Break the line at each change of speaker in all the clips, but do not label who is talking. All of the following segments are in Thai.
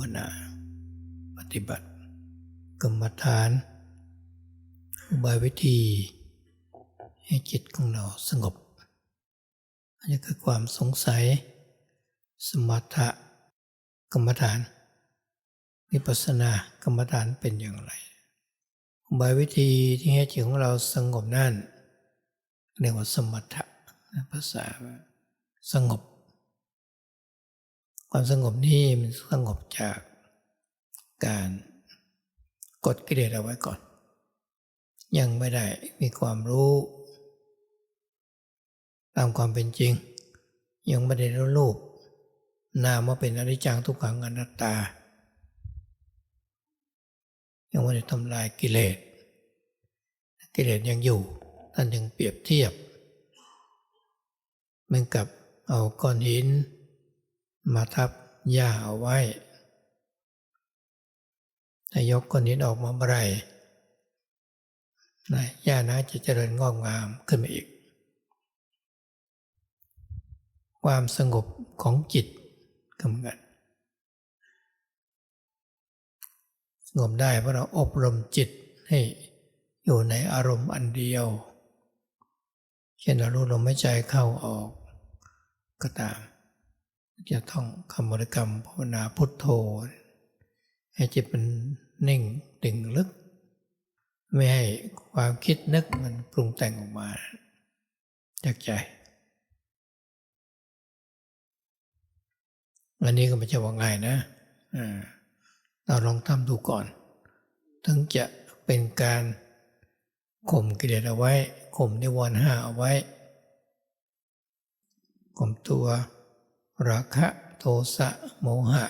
าวนา ปฏิบัติ กรรมฐานอุบายวิธี ให้จิตของเราสงบอันนี้คือความสงสัย สมถะกรรมฐานวิปัสสนากรรมฐานเป็นอย่างไรอุบายวิธีที่ให้จิตของเราสงบนั่นเรียกว่าสมถะภาษาสงบ ความสงบนี้มันสงบจากการกดกิเลสเอาไว้ก่อน ยังไม่ได้มีความรู้ตามความเป็นจริง ยังไม่ได้รู้รูปนามว่าเป็นอนิจังทุกขังอนัตตา ยังไม่ได้ทำลายกิเลส กิเลสยังอยู่ท่านยังเปรียบเทียบเหมือนกับเอาก้อนหิน มาทับหญ้าเอาไว้ถ้ายกก้อนหินออกมาเมื่อไรนะหญ้านะจะเจริญงอกงามขึ้นมาอีก ความสงบของจิตกำงันสงบได้เพราะเราอบรมจิตให้อยู่ในอารมณ์อันเดียวเช่นเรารู้ลมหายใจเข้าออกก็ตาม จะต้องคำบริกรรมภาวนาพุทโธ ให้จิตมันนิ่งดึงลึก ไม่ให้ความคิดนึกมันปรุงแต่งออกมาจากใจ อันนี้ก็ไม่ใช่ว่าง่ายนะเราลองทำดูก่อน ถึงจะเป็นการข่มกิเลสเอาไว้ข่มนิวรณ์ห้าเอาไว้ข่มตัว ราคะโทสะโมหะ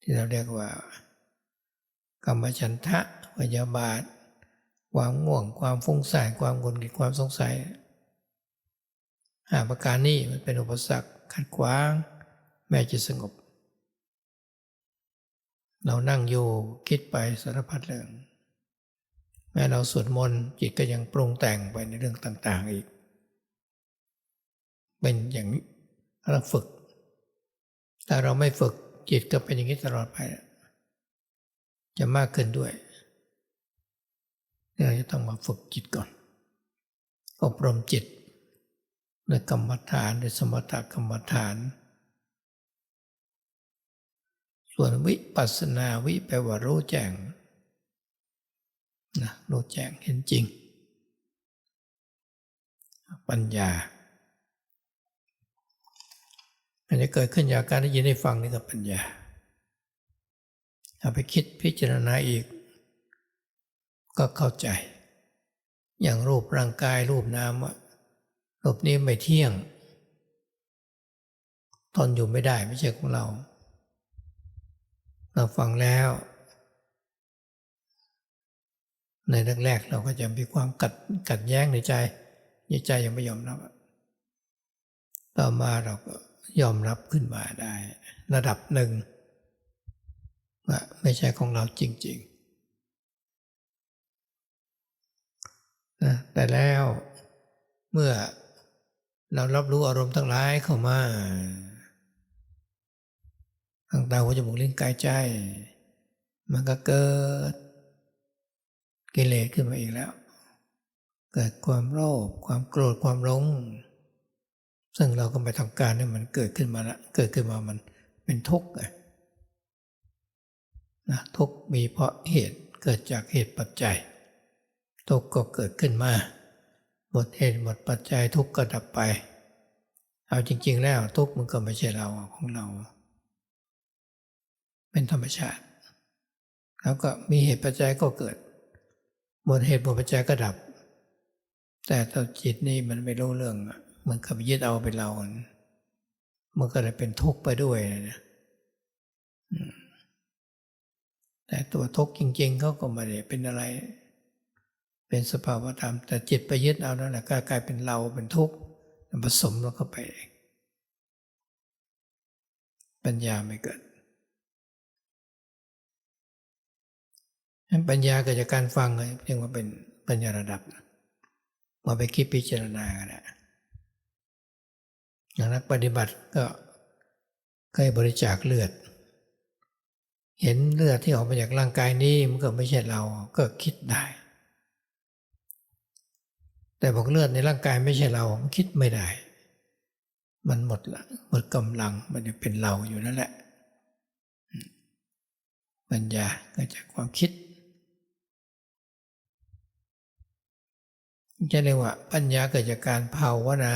ที่เราเรียกว่ากรรมฉันทะพยาบาท ความง่วงความฟุ้งซ่านความกลกิดความสงสัยหาประการนี้มันเป็นอุปสรรคขัดขวางแม้จะสงบ เรานั่งอยู่คิดไปสารพัดเรื่อง แม้เราสวดมนต์จิตก็ยังปรุงแต่งไปในเรื่องต่างๆอีก เป็นอย่างนี้ เราฝึกถ้าเราไม่ฝึกจิตก็เป็นอย่างนี้ตลอดไป จะมากขึ้นด้วยเราจะต้องมาฝึกจิตก่อน อบรมจิตด้วยกรรมฐานด้วยสมถกรรมฐาน ส่วนวิปัสสนาวิแปลว่ารู้แจ้งนะรู้แจ้งเห็นจริง ปัญญา มันจะเกิดขึ้นจากการได้ยินได้ฟังนี่กับปัญญาเอาไปคิดพิจารณาอีก ก็เข้าใจ อย่างรูปร่างกายรูปนามว่ารูปนี้ไม่เที่ยงทนอยู่ไม่ได้ไม่ใช่ของเรา เราฟังแล้ว ในแรกๆเราก็จะมีความกัดกัดแย้งในใจในใจยังไม่ยอมรับ ต่อมาเราก็ยอมรับขึ้นมาได้ ระดับหนึ่งว่าไม่ใช่ของเราจริงๆนะแต่แล้วเมื่อเรารับรู้อารมณ์ทั้งหลายเข้ามาทางตาหัวจมูกลิ้นกายใจ มันก็เกิดกิเลสขึ้นมาอีกแล้ว เกิดความโลภความโกรธความหลง ซึ่งเราก็ไม่ต้องการให้มันเกิดขึ้นมาละเกิดขึ้นมามันเป็นทุกข์นะทุกข์มีเพราะเหตุเกิดจากเหตุปัจจัย ทุกข์ก็เกิดขึ้นมา หมดเหตุหมดปัจจัยทุกข์ก็ดับไป เอาจริง ๆ แล้วทุกข์มันก็ไม่ใช่เราของเรา เป็นธรรมชาติ แล้วก็มีเหตุปัจจัยก็เกิด หมดเหตุหมดปัจจัยก็ดับ แต่ตัวจิตนี่มันไม่รู้เรื่อง มันกับยึดเอาเป็นเรา มันก็เลยเป็นทุกข์ไปด้วยนะแต่ตัวทุกข์จริง ๆเขาก็ไม่ได้เป็นอะไร เป็นสภาวธรรม แต่จิตไปยึดเอานั่นแหละก็กลายเป็นเราเป็นทุกข์ผสมแล้วก็ไป ปัญญาไม่เกิดปัญญาเกิดจากการฟังเลยเรียกว่าเป็นปัญญาระดับมาไปคิดพิจารณากันนะ นักปฏิบัติก็เคยบริจาคเลือด เห็นเลือดที่ออกมาจากร่างกายนี้มันก็ไม่ใช่เราก็คิดได้ แต่บอกเลือดในร่างกายไม่ใช่เราคิดไม่ได้ มันหมดละหมดกำลังมันจะเป็นเราอยู่นั่นแหละปัญญาเกิดจากความคิดจะเรียกว่าปัญญาเกิดจากการภาวนา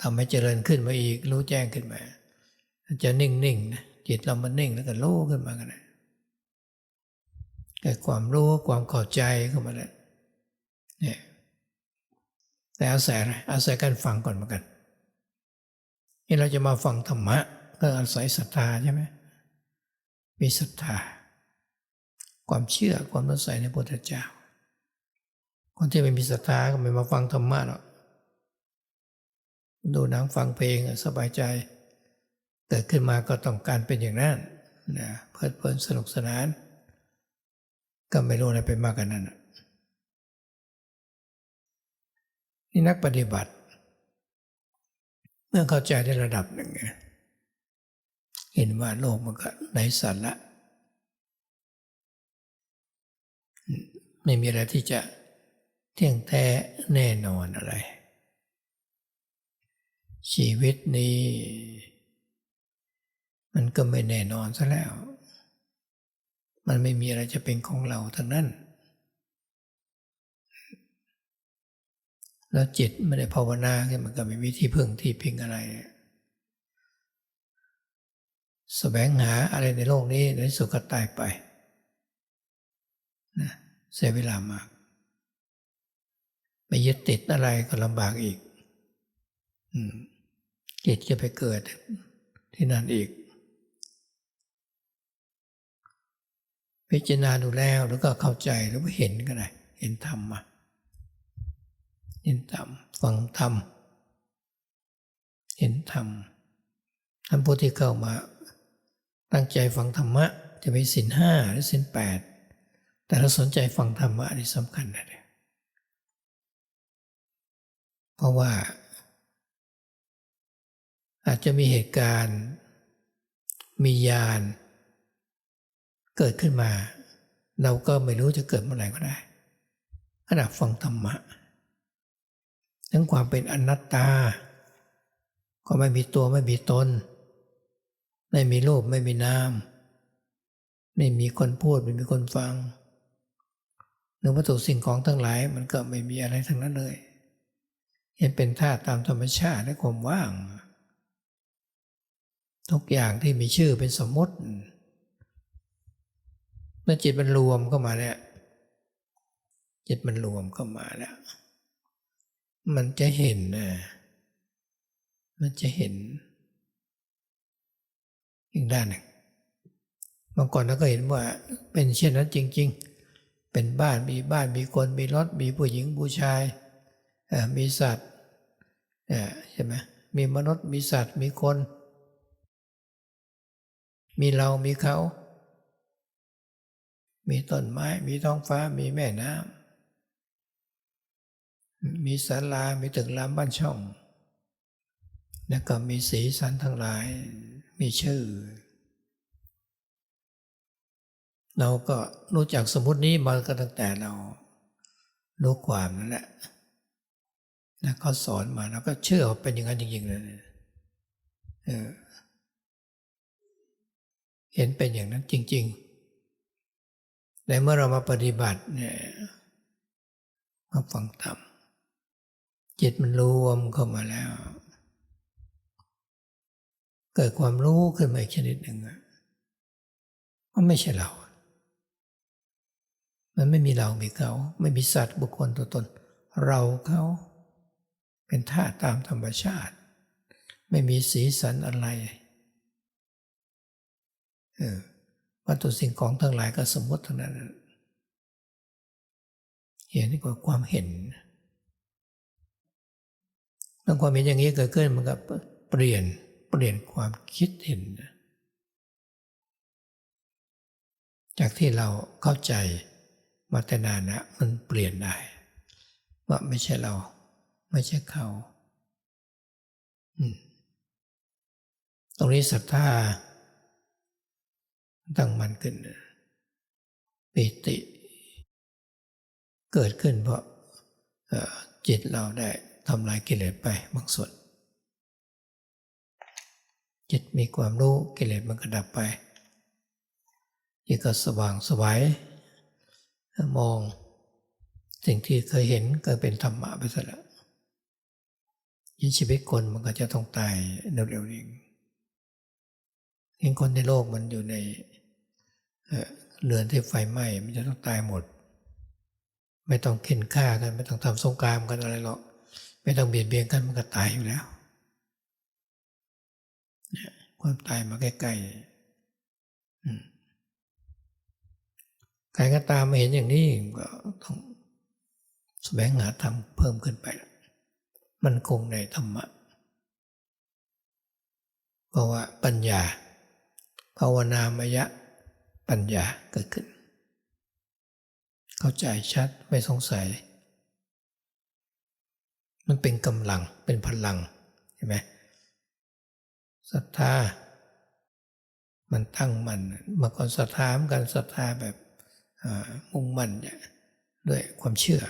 ทำให้เจริญขึ้นมาอีก รู้แจ้งขึ้นมา จะนิ่งๆนะจิตเรามันนิ่งแล้วก็รู้ขึ้นมากันนะเกิดความรู้ความเข้าใจขึ้นมาแล้วเนี่ยแต่อาศัยอะไรอาศัยการฟังก่อนเหมือนกันนี่เราจะมาฟังธรรมะ ก็อาศัยศรัทธาใช่ไหมมีศรัทธา ความเชื่อความรู้ใส่ในพระพุทธเจ้า คนที่ไม่มีศรัทธาก็ไม่มาฟังธรรมะหรอก ดูหนังฟังเพลงสบายใจ เกิดขึ้นมาก็ต้องการเป็นอย่างนั้นนะเพลิดเพลินสนุกสนาน ก็ไม่รู้อะไรไปมากกันนั้นนี่นักปฏิบัติ เมื่อเข้าใจในระดับหนึ่งเห็นว่าโลกมันก็ไร้สาระไม่มีอะไรที่จะเที่ยงแท้แน่นอนอะไร ชีวิตนี้ มันก็ไม่แน่นอนซะแล้ว มันไม่มีอะไรจะเป็นของเราทั้งนั้น แล้วจิตไม่ได้ภาวนาขึ้นมันก็ไม่มีที่พึ่งที่พิงอะไรแสวงหาอะไรในโลกนี้ในสุขก็ตายไปนะเสียเวลามากไปยึดติดอะไรก็ลำบากอีก จิตจะไปเกิดที่นั่นอีก พิจารณาดูแล้วแล้วก็เข้าใจหรือว่าเห็นก็ได้เห็นธรรมมาเห็นธรรมฟังธรรมเห็นธรรมท่านผู้ที่เข้ามา ตั้งใจฟังธรรมะ จะมีสินห้าหรือสินแปดแต่เราสนใจฟังธรรมะนี่สำคัญนะเนี่ยเพราะว่า อาจจะมีเหตุการณ์ มียาน เกิดขึ้นมา เราก็ไม่รู้จะเกิดเมื่อไหร่ก็ได้ขณะฟังธรรมะทั้งความเป็นอนัตตา ก็ไม่มีตัวไม่มีตน ไม่มีรูปไม่มีนามไม่มีคนพูดไม่มีคนฟังหรือวัตถุสิ่งของทั้งหลายมันก็ไม่มีอะไรทั้งนั้นเลย เห็นเป็นธาตุตามธรรมชาติและความว่าง ทุกอย่างที่มีชื่อเป็นสมมติเมื่อจิตมันรวมเข้ามาเนี่ยจิตมันรวมเข้ามาแล้ว มันจะเห็นนะมันจะเห็น อีกด้านหนึ่งบางก่อนเราก็เห็นว่า เป็นเช่นนั้นจริง ๆ เป็นบ้านมีบ้านมีคนมีรถมีผู้หญิงผู้ชายมีสัตว์ใช่ไหมมีมนุษย์มีสัตว์มีคน มีเรามีเขา มีต้นไม้ มีท้องฟ้า มีแม่น้ำ มีศาลา มีตึกรามบ้านช่อง แล้วก็มีสีสันทั้งหลาย มีชื่อ เราก็รู้จักสมมตินี้มาก็ตั้งแต่เรารู้ความนั่นแหละแล้วเขาสอนมาเราก็เชื่อเป็นอย่างนั้นจริงๆเลยเออ เห็นเป็นอย่างนั้นจริง ๆแต่เมื่อเรามาปฏิบัติเนี่ยมาฟังธรรมจิตมันรวมเข้ามาแล้ว เกิดความรู้ขึ้นมาอีกชนิดหนึ่งว่าไม่ใช่เรา มันไม่มีเรามีเขา ไม่มีสัตว์บุคคลตัวตน เราเขาเป็นธาตุตามธรรมชาติ ไม่มีสีสันอะไร วัตถุสิ่งของทั้งหลายก็สมมติทั้งนั้นเห็นกว่าความเห็นเมื่อความเห็นอย่างนี้เกิดขึ้นมันก็เปลี่ยนเปลี่ยนความคิดเห็น จากที่เราเข้าใจมาแต่นานนะมันเปลี่ยนได้ว่าไม่ใช่เรา ไม่ใช่เขาตรงนี้ศรัทธา ตั้งมันขึ้นปิติ เกิดขึ้นเพราะจิตเราได้ทำลายกิเลสไปบางส่วน จิตมีความรู้กิเลสมันก็ดับไปจิตก็สว่างสวัยมองสิ่งที่เคยเห็นก็เป็นธรรมะไปซะแล้วยิ่งชีวิตคนมันก็จะต้องตายเร็วๆนี้เห็นคนในโลกมันอยู่ใน เรือนที่ไฟไหม้มันจะต้องตายหมด ไม่ต้องเข็นฆ่ากัน ไม่ต้องทำสงครามกันอะไรหรอกไม่ต้องเบียดเบียนกันมันก็ตายอยู่แล้วเนี่ยความตายมาใกล้ๆใครก็ตามมาเห็นอย่างนี้ก็ต้องแสวงหาธรรมเพิ่มขึ้นไป มันคงในธรรมะ เพราะว่าปัญญา ภาวนามยะ ปัญญาเกิดขึ้น เข้าใจชัดไม่สงสัย มันเป็นกำลังเป็นพลังเห็นไหมศรัทธา มันตั้งมันเมื่อก่อนศรัทธาเหมือนกันศรัทธาแบบมุ่งมั่นเนี่ยด้วยความเชื่อ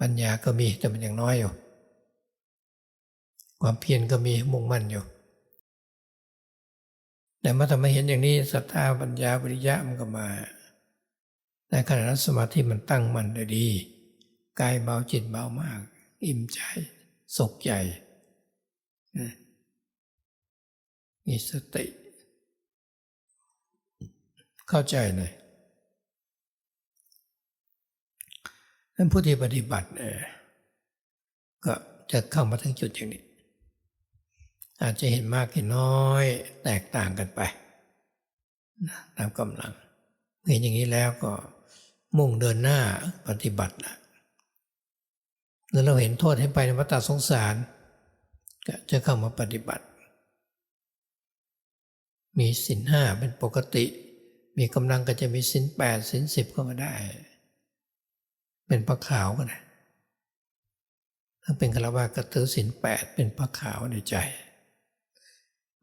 ปัญญาก็มีแต่มันยังน้อยอยู่ ความเพียรก็มีมุ่งมั่นอยู่ แต่เมื่อทำให้เห็นอย่างนี้ศรัทธาปัญญาวิริยะมันก็มาในขณะนั้นสมาธิมันตั้งมั่นได้ดีกายเบาจิตเบามาก อิ่มใจสุขใหญ่มีสติ เข้าใจหน่อยนั้นผู้ที่ปฏิบัติเออก็จะเข้ามาถึงจุดอย่างนี้ อาจจะเห็นมากเห็นน้อย แตกต่างกันไปนะตามกำลัง เห็นอย่างนี้แล้วก็มุ่งเดินหน้าปฏิบัติละแล้วเราเห็นโทษให้ไปในวัฏสงสาร ก็จะเข้ามาปฏิบัติ มีสินห้าเป็นปกติ มีกำลังก็จะมีสินแปดสินสิบก็มาได้ เป็นพระขาวก็ได้ถ้าเป็นฆรวาสก็ถือสินแปดเป็นพระขาวในใจ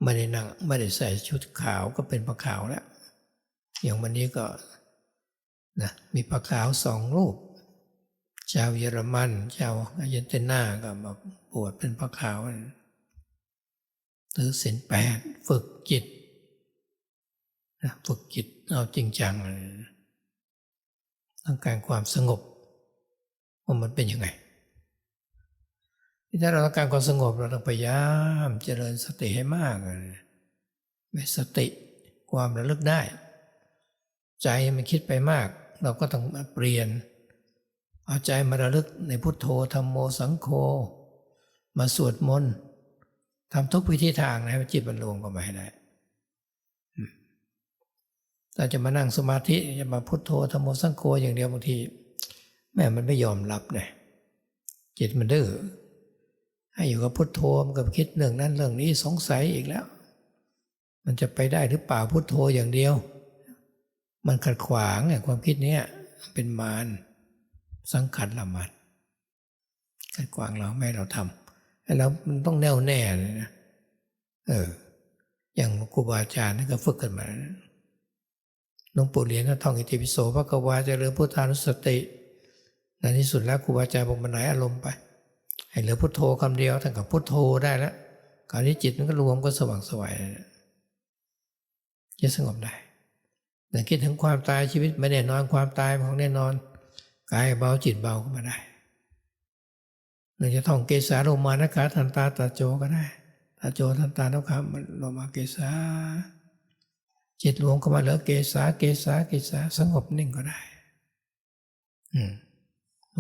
ไม่ได้นั่งไม่ได้ใส่ชุดขาวก็เป็นพระขาวแล้ว อย่างวันนี้ก็นะมีพระขาวสองรูป ชาวเยอรมัน ชาวอาร์เจนตินาก็มาบวชเป็นพระขาวถือศีลแปดฝึกจิตนะฝึกจิตเอาจริงจังต้องการความสงบว่ามันเป็นยังไง ถ้าเราต้องการความสงบเราต้องพยายามเจริญสติให้มากเลยมีสติความระลึกได้ ใจมันคิดไปมาก เราก็ต้องเปลี่ยน เอาใจมาระลึกในพุทโธธรรมโมสังโฆมาสวดมนต์ทำทุกวิธีทางนะให้จิตมันรวมกันมาให้ได้ถ้าจะมานั่งสมาธิจะมาพุทโธธรรมโมสังโฆอย่างเดียวบางทีแม่มันไม่ยอมรับเนี่ยจิตมันดื้อ ให้อยู่กับพุทโธมันก็คิดเรื่องนั้นเรื่องนี้สงสัยอีกแล้ว มันจะไปได้หรือเปล่าพุทโธอย่างเดียว มันขัดขวางเนี่ยความคิดเนี้ยเป็นมารสังขัดละมันขัดขวางเราไม่เราทำให้เรามันต้องแน่วแน่เลยนะเออ อย่างครูบาอาจารย์นี่ก็ฝึกกันมาหลวงปู่เรียนท่องอิติปิโสพระกวาเจริญพุทธานุสติในที่สุดแล้วครูบาอาจารย์บอกมันไหลอารมณ์ไป ให้เหลือพุทโธคำเดียวท่านกับพุทโธได้แล้วคราวนี้จิตมันก็รวมก็สว่างสวยจะสงบได้แต่คิดถึงความตายชีวิตไม่แน่นอนความตายของแน่นอนกายเบาจิตเบาก็มาได้เราจะท่องเกสาโลมานะคะทันตาตาโจก็ได้ตาโจทันตานุคำมันโลมาเกสาจิตรวมเข้ามาเหลือเกสาเกสาเกสาสงบนิ่งก็ได้ อืม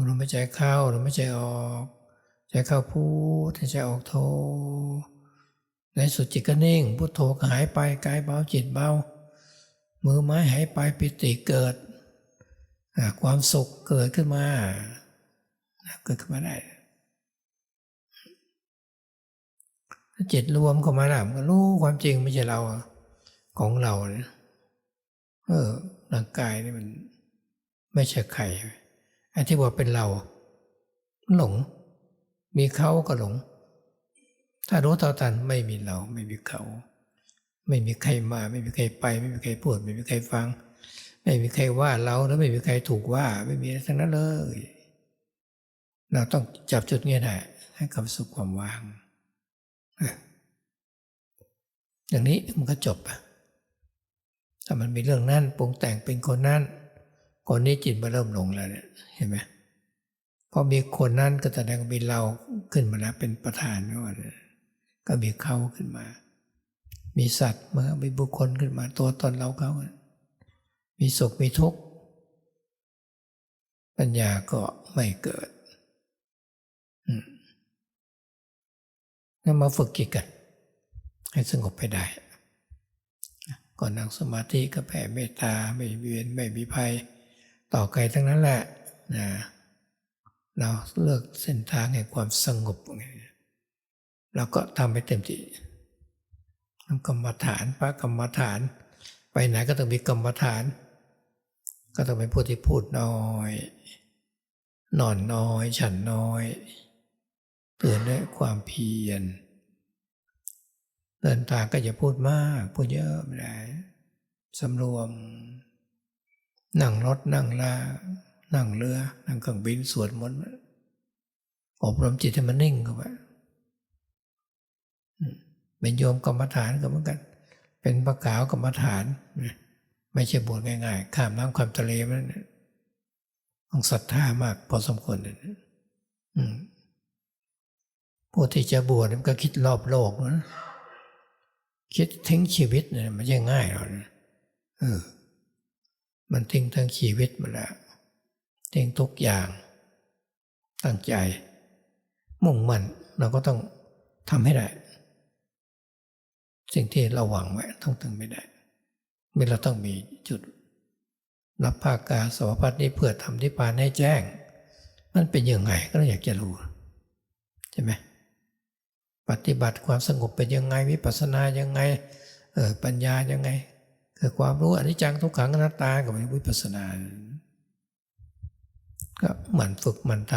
เราไม่ใจเข้าเราไม่ใจออก ใจเข้าพูดใจออกโท ในสุดจิตก็นิ่ง พุทโธก็หายไปกายเบาจิตเบา มือไม้หายไปปิติเกิด ความสุขเกิดขึ้นมา เกิดขึ้นมาได้จิตรวมเข้ามาแล้วมันก็รู้ความจริงไม่ใช่เราของเราเนี่ยเออร่างกายนี่มัน ไม่ใช่ใครไอ้ที่ว่าเป็นเรา หลง มีเขาก็หลง ถ้ารู้เท่าทันไม่มีเราไม่มีเขา ไม่มีใครมา ไม่มีใครไป ไม่มีใครพูดไม่มีใครฟัง ไม่มีใครว่าเราแล้วไม่มีใครถูกว่า ไม่มีอะไรทั้งนั้นเลย เราต้องจับจุดนี้ได้ให้กับสุขความว่างอย่างนี้มันก็จบอะถ้ามันมีเรื่องนั้นปรุงแต่งเป็นคนนั้นคนนี้จิตมาเริ่มหลงแล้วเนี่ยเห็นไหม พอมีคนนั้นก็แสดงว่ามีเราขึ้นมาแล้วเป็นประธานก็ก็มีเขาขึ้นมา มีสัตว์มามีบุคคลขึ้นมา ตัวตนเราเขา มีสุขมีทุกข์ปัญญาก็ไม่เกิดงั้นมาฝึกจิตกัน ให้สงบไปได้ ก่อนนั่งสมาธิก็แผ่เมตตาไม่เวียนไม่มีภัย ต่อไกลทั้งนั้นแหละนะ เราเลือกเส้นทางแห่งความสงบเราก็ทำไปเต็มที่ทำกรรมฐานพระกรรมฐาน ไปไหนก็ต้องมีกรรมฐาน ก็ต้องเป็นผู้ที่พูดน้อย นอนน้อย ฉันน้อยเตือนด้วยความเพียรเดินทางก็อย่าพูดมากพูดเยอะไม่ได้สำรวม นั่งรถนั่งลา นั่งเรือ นั่งเครื่องบินสวดมนต์อบรมจิตให้มันนิ่งเข้าไปเป็นโยมกรรมฐานก็เหมือนกัน เป็นพระขาวกรรมฐาน ไม่ใช่บวชง่ายๆ ข้ามน้ำความทะเลมันต้องศรัทธามากพอสมควรเลยผู้ที่จะบวชมันก็คิดรอบโลกนะคิดทิ้งชีวิตเนี่ยมันยังง่ายหรอกนะเออ มันทิ้งทั้งชีวิตมาแล้ว ทิ้งทุกอย่าง ตั้งใจ มุ่งมั่นเราก็ต้องทำให้ได้ สิ่งที่เราหวังไว้ต้องถึงไม่ได้ไม่เราต้องมีจุดรับภาคกาสวพัฒนี้เพื่อทำที่ปานให้แจ้ง มันเป็นยังไงก็อยากจะรู้ใช่ไหมปฏิบัติความสงบเป็นยังไงวิปัสสนายังไงเออปัญญายังไงคือความรู้อนิจจังทุกขังอนัตตากับวิปัสสนา ก็หมั่นฝึกหมั่นท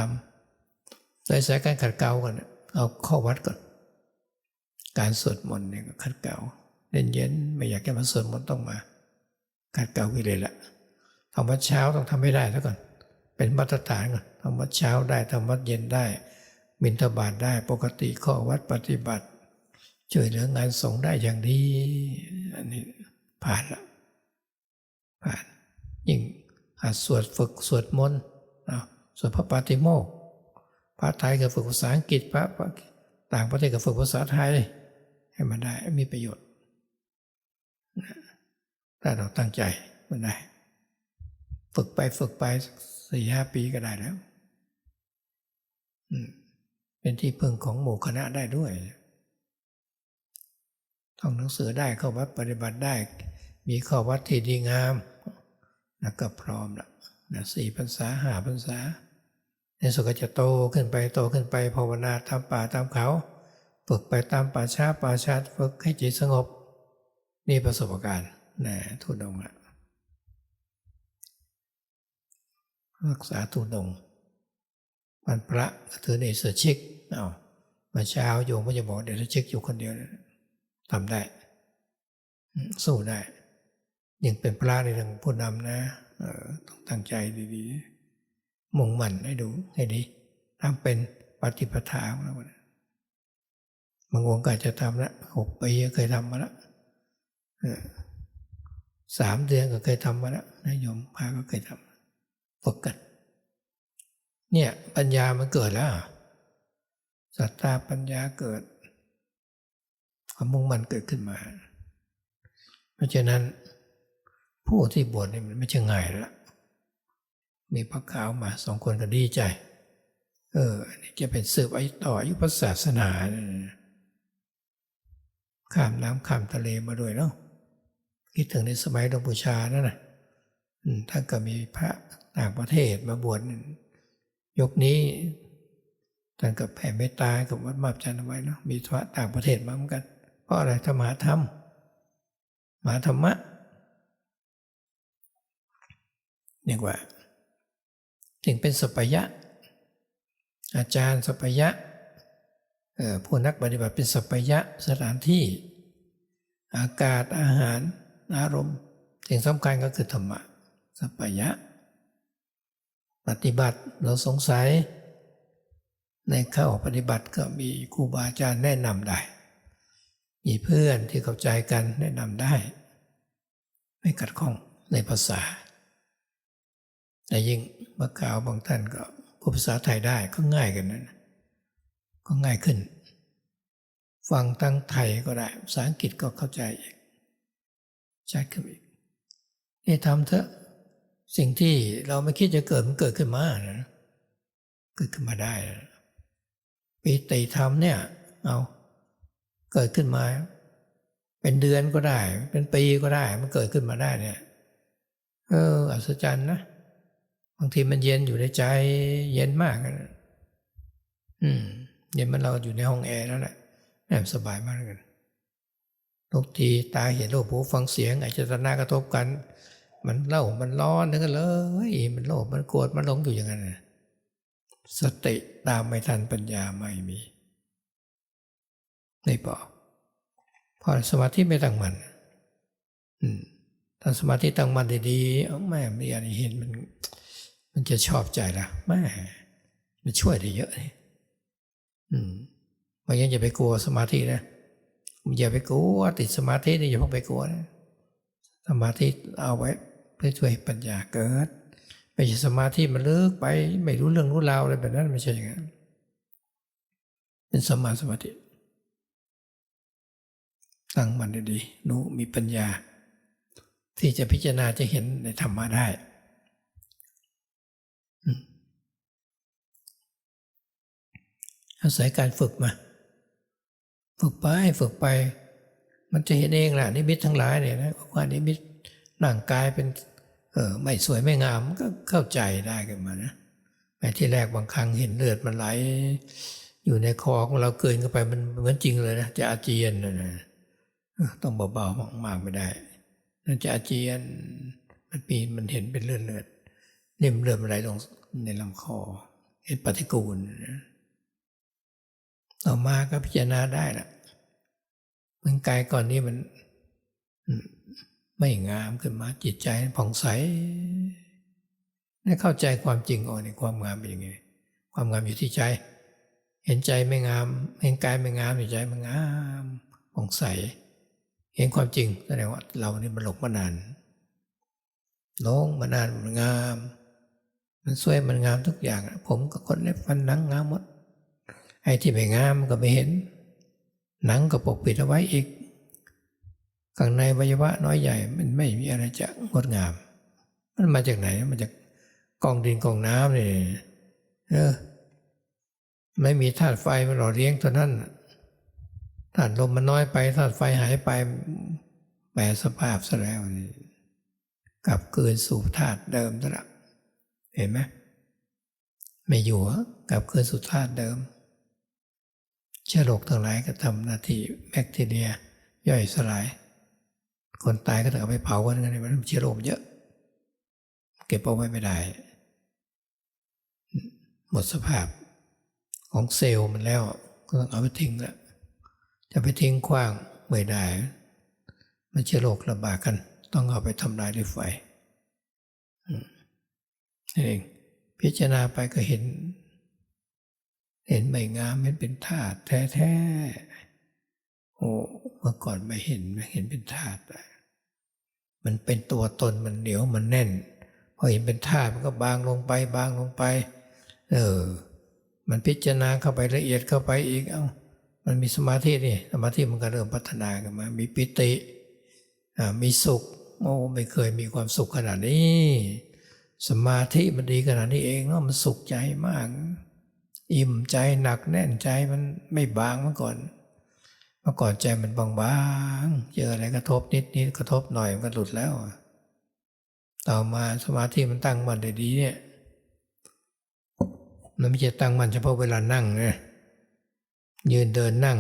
ำโดยสายการขัดเกลากันเอาข้อวัดก่อน การสวดมนต์เนี่ยขัดเกลาเย็นเย็นไม่อยากจะมาสวดมนต์ต้องมา ขัดเกลาวิเลยละทำวัดเช้าต้องทำให้ได้แล้วก่อน เป็นมาตรฐานก่อนทำวัดเช้าได้ทำวัดเย็นได้บินทบาทได้ปกติข้อวัดปฏิบัติช่วยเหลืองานสงได้อย่างดีอันนี้ผ่านละผ่านยิ่งหัดสวดฝึกสวดมนต์ สวดพระปาติโมกพระไทยก็ฝึกภาษาอังกฤษพระต่างประเทศก็ฝึกภาษาไทย ให้มันได้มีประโยชน์ถ้าเราตั้งใจมันได้ ฝึกไปฝึกไปสี่ห้าปีก็ได้แล้วเป็นที่พึ่งของหมู่คณะได้ด้วยท่องหนังสือได้เข้าวัดปฏิบัติได้ มีข้อวัดที่ดีงามแล้วก็พร้อมละ นะสี่พรรษาห้าพรรษาในสุขจะโตขึ้นไปโตขึ้นไปภาวนาตามป่าตามเขา ฝึกไปตามป่าช้าป่าชาฝึกให้จิตสงบ นี่ประสบการณ์นะทุดงละรักษาทุดงวันพระก็ถือในเสือชิกเอามาเช้าโยมก็จะบอกเดี๋ยวจะชิกอยู่คนเดียวทำได้ สู้ได้ ยังเป็นพระในทางผู้นำนะ ต้องตั้งใจดีๆมุ่งมั่นให้ดูให้ดีทำเป็นปฏิปทาของเราบางองค์ก็จะทำละหกปีเคยทำมาล้วสามเดือนก็เคยทำมาล้วนายโยมพาก็เคยทำฝึกกัน เนี่ยปัญญามันเกิดแล้วศรัทธาปัญญาเกิดความมุ่งมั่นเกิดขึ้นมา เพราะฉะนั้น ผู้ที่บวชนี่มันไม่ใช่ง่ายละมีพระขาวมาสองคนก็ดีใจ เออนนี้จะเป็นสืบไอต่ออายุพระศาสนาข้ามน้ำข้ามทะเลมาด้วยเนาะคิดถึงในสมัยหลวงปู่ชานั่นนะท่านก็มีพระต่างประเทศมาบวชยกนี้ท่านก็แผ่เมตตากับวัดมาบจันทร์ไว้เนาะมีพระต่างประเทศมาเหมือนกัน เพราะอะไรธรรมะธรรมมาธรรมะ เรียกว่า ถึงเป็นสปยะ อาจารย์สปยะผู้นักปฏิบัติเป็นสปยะสถานที่ อากาศอาหาร อารมณ์สิ่งสำคัญก็คือธรรมะสัพพยะ ปฏิบัติเราสงสัย ในเข้าปฏิบัติก็มีครูบาอาจารย์แนะนำได้ มีเพื่อนที่เข้าใจกันแนะนำได้ ไม่ขัดข้องในภาษา แต่ยิ่งมะกาวบางท่านก็พูดภาษาไทยได้ก็ง่ายกันนะก็ง่ายขึ้น ฟังตั้งไทยก็ได้ภาษาอังกฤษก็เข้าใจอีกชัดขึ้นอีกนี่ทำเถอะสิ่งที่เราไม่คิดจะเกิดมันเกิดขึ้นมานะเกิดขึ้นมาได้ปีติธรรมเนี่ย เอาเกิดขึ้นมา เป็นเดือนก็ได้ เป็นปีก็ได้ มันเกิดขึ้นมาได้เนี่ย เออ อัศจรรย์นะางทีมันเย็นอยู่ในใจ เย็นมากนะอืมเย็นมันเราอยู่ในห้องแอร์แล้วแหละแอบสบายมากเลยทุกทีตาเห็นรูปหูฟังเสียงไอจตนากระทบกัน มันเล่ามันร้อนนึกเลยมันโลภมันโกรธมันหลงอยู่อย่างนั้นนะสติตามไม่ทันปัญญาไม่มีไม่พอพอสมาธิไม่ตั้งมัน อืมถ้าสมาธิตั้งมันดีๆแม่ไม่อยากเห็นมัน มันจะชอบใจละแม่มันช่วยได้เยอะเลยอืมเพราะงั้นอย่าไปกลัวสมาธินะอย่าไปกลัวติดสมาธินี่อย่าเพิ่งไปกลัวนะสมาธิเอาไว้เพื่อช่วยปัญญาเกิดไม่ใช่สมาธิมันลึกไป ไม่รู้เรื่องรู้ราวอะไรแบบนั้นไม่ใช่อย่างนั้นเป็นสมาสมาธิตั้งมันดีๆรู้มีปัญญา ที่จะพิจารณาจะเห็นในธรรมะได้ อาศัยการฝึกมา ฝึกไปฝึกไป มันจะเห็นเองแหละนิมิตทั้งหลายเนี่ยนะว่านิมิตร่างกายเป็นเออไม่สวยไม่งามก็เข้าใจได้กันมานะแม้ที่แรกบางครั้งเห็นเลือดมันไหล อยู่ในคอของเราเกินเข้าไปมันเหมือนจริงเลยนะจะอาเจียนนะต้องเบาๆมากๆไม่ได้นั่นจะอาเจียนมันปีมันเห็นเป็นเลือดเลือดเล่มเลือดไหลลงในลำคอเห็นปฏิกูลนะ ต่อมาก็พิจารณาได้ละมันกายก่อนนี้มันไม่งามขึ้นมาจิตใจผ่องใสได้เข้าใจความจริงอ๋อในความงามเป็นยังไงความงามอยู่ที่ใจ เห็นใจไม่งาม เห็นกายไม่งามใจมันงามผ่องใส เห็นความจริงแสดงว่า เรานี่มันหลงมานานหลงมานานมันงาม มันสวยมันงามทุกอย่าง ผมก็คนเล็บฟันหนังงามหมด ไอ้ที่ไม่งามก็ไม่เห็น หนังก็ปกปิดเอาไว้อีกข้างในวิญวะน้อยใหญ่มันไม่มีอะไรจะงดงาม มันมาจากไหนมาจากกองดินกองน้ำนี่เออไม่มีธาตุไฟมาหล่อเลี้ยงตัวนั้นธาตุลมมันน้อยไปธาตุไฟหายไปแปรสภาพซะแล้วนี่กลับเกินสู่ธาตุเดิมซะละเห็นไหมไม่อยู่กลับเกินสู่ธาตุเดิม เชื้อโรคทั้งหลายก็ทำหน้าที่แบคทีเรีย ย่อยสลาย คนตายก็ต้องเอาไปเผากันกันมันเชื้อโรคเยอะ เก็บเอาไว้ไม่ได้ หมดสภาพของเซลล์มันแล้ว ก็ต้องเอาไปทิ้งแล้วจะไปทิ้งขว้างไม่ได้ มันเชื้อโรคระบาดกัน ต้องเอาไปทำลายด้วยไฟนั่นเองพิจารณาไปก็เห็น เห็นไม่งามเห็นเป็นธาตุแท้ๆโอ้เมื่อก่อนไม่เห็นไม่เห็นเป็นธาตุมันเป็นตัวตนมันเหนียวมันแน่นพอเห็นเป็นธาตุมันก็บางลงไปบางลงไป เออ มันพิจารณาเข้าไปละเอียดเข้าไปอีกเอา้ามันมีสมาธินี่สมาธิมันก็เริ่มพัฒนากันมา มีปิติอ่ามีสุขโอ้ไม่เคยมีความสุขขนาดนี้ สมาธิมันดีขนาดนี้เองเนาะมันสุขใจมาก อิ่มใจหนักแน่นใจมันไม่บางเมื่อก่อน เมื่อก่อนใจมันบางๆเจออะไรกระทบนิดนิดกระทบหน่อยมันหลุดแล้ว ต่อมาสมาธิมันตั้งมั่นได้ดีเนี่ยมันไม่ใช่ตั้งมั่นเฉพาะเวลานั่งนี่ยยืนเดินนั่ง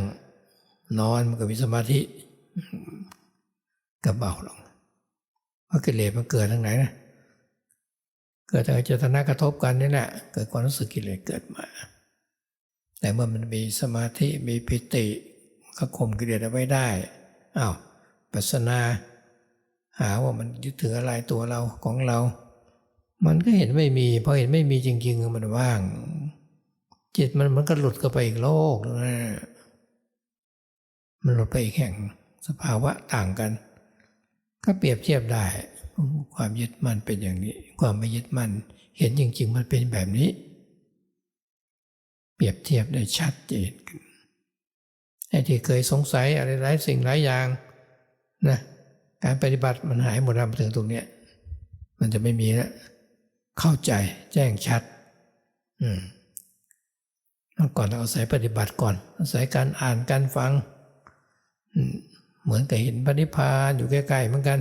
นอนมันก็มีสมาธิกระเบาลงเพราะกิเลสมันเกิดทางไหนนะเกิดจากเจตนากระทบกันนี่แหละเกิดความรู้สึกกิเลสเกิดมา แต่เมื่อมันมีสมาธิมีปิติก็ข่มกิเลสเอาไว้ได้อ้าวปัสนา หาว่ามันยึดถืออะไรตัวเราของเรา มันก็เห็นไม่มีพอเห็นไม่มีจริงๆมันว่าง จิตมันมันก็หลุดเข้าไปอีกโลกนะมันหลุดไปอีกแห่งสภาวะต่างกัน ก็เปรียบเทียบได้ ความยึดมั่นเป็นอย่างนี้ ความไม่ยึดมั่น เห็นจริง ๆ มันเป็นแบบนี้ รียบเทียบได้ชัดเจนกันไอ้ที่เคยสงสัยอะไรหลายสิ่งหลายอย่างนะการปฏิบัติมันหายหมดแล้วมาถึงตรงเนี้ยมันจะไม่มีแล้วเข้าใจแจ้งชัด อืมก่อนเราอาศัยปฏิบัติก่อน อาศัยการอ่านการฟังอืมเหมือนกับเห็นพระนิพพานอยู่ใกล้ๆเหมือนกัน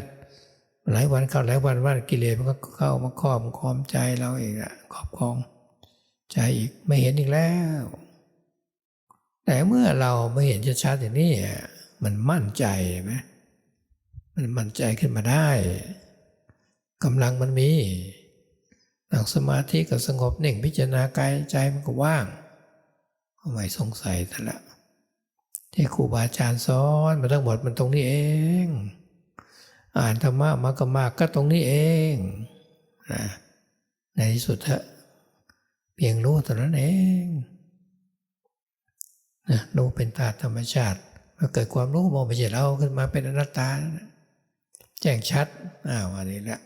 หลายวันเข้าหลายวันว่ากิเลสมันก็เข้ามาครอบครอมใจเราเองอะครอบครอง ใจอีกไม่เห็นอีกแล้ว แต่เมื่อเราไม่เห็นชัดๆอย่างนี้มันมั่นใจไหมมันมั่นใจขึ้นมาได้กำลังมันมีหลังสมาธิก็สงบเน่งพิจารณากายใจมันก็ว่างไม่สงสัยแต่ละ ที่ครูบาอาจารย์สอนมาทั้งหมดมันตรงนี้เอง อ่านธรรมะมากก็มากก็ตรงนี้เองนะในที่สุดเถอะ พียงรู้เท่านั้นเองนะรู้เป็นตาธรรมชาติเมื่อเกิดความรู้มองไปเห็นเราขึ้นมาเป็นอนัตตา แจ้งชัดอ้าวอันนี้แหละ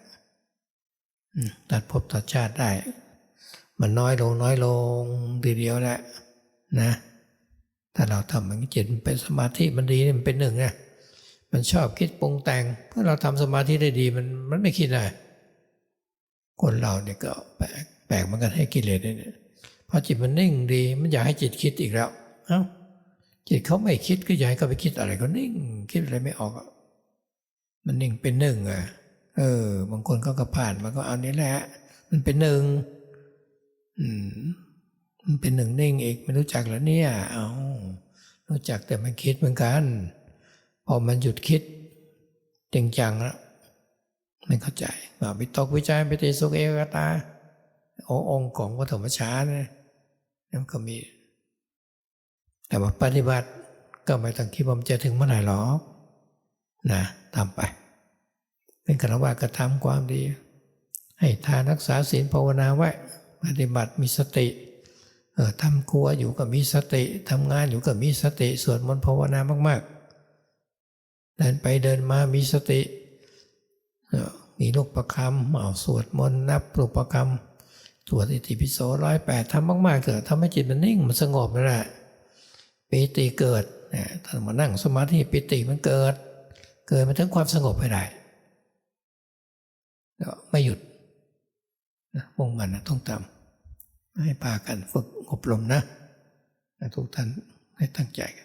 ตัดภพตัดชาติได้ มันน้อยลงน้อยลงทีเดียวแหละนะถ้าเราทำมันจิตมันเป็นสมาธิมันดีมันเป็นหนึ่งไงมันชอบคิดปรุงแต่งเมื่อเราทำสมาธิได้ดีมันมันไม่คิดอะไรคนเราเนี่ยก็แปลก แปลกเหมือนกันให้กิเลสเนี่ยพอจิตมันนิ่งดี มันอยากให้จิตคิดอีกแล้วเอ้าจิตเขาไม่คิดก็อยากให้เขาไปคิดอะไรก็นิ่ง คิดอะไรไม่ออก มันนิ่งเป็นหนึ่งอะเออบางคนก็กระผ่านมันก็เอานี้แหละ มันเป็นหนึ่งอืมมันเป็นหนึ่งนิ่งอีกไม่รู้จักแล้วเนี่ย เอารู้จักแต่มันคิดเหมือนกัน พอมันหยุดคิดจริงจังแล้วไม่เข้าใจว่าวิตกวิจัยไปติสุขเอกตา องค์ของปฐมฌานเนี่นก็มี แต่ว่าปฏิบัติก็ไม่ต้องคิดว่ามันจะถึงเมื่อไหร่หรอกนะทำไป เป็นกรว่ากระทำความดี ให้ทานรักษาศีลภาวนาไว้ปฏิบัติมีสติเออทำครัวอยู่กับมีสติทำงานอยู่กับมีสติสวดมนต์ภาวนามาก ๆ เดินไปเดินมามีสติมีลูกประคำเอาสวดมนต์นับลูกประคำ สวดอิติปิโสร้อยแปดทำมากๆเกิดทำให้จิตมันนิ่งมันสงบนั่นแหละปิติเกิดเนี่ยถ้ามานั่งสมาธิปิติมันเกิด เกิดมาถึงความสงบให้ได้แล้วไม่หยุดนะมุ่งมันนะต้องทำให้พากันฝึกอบรมนะทุกท่านให้ตั้งใจกัน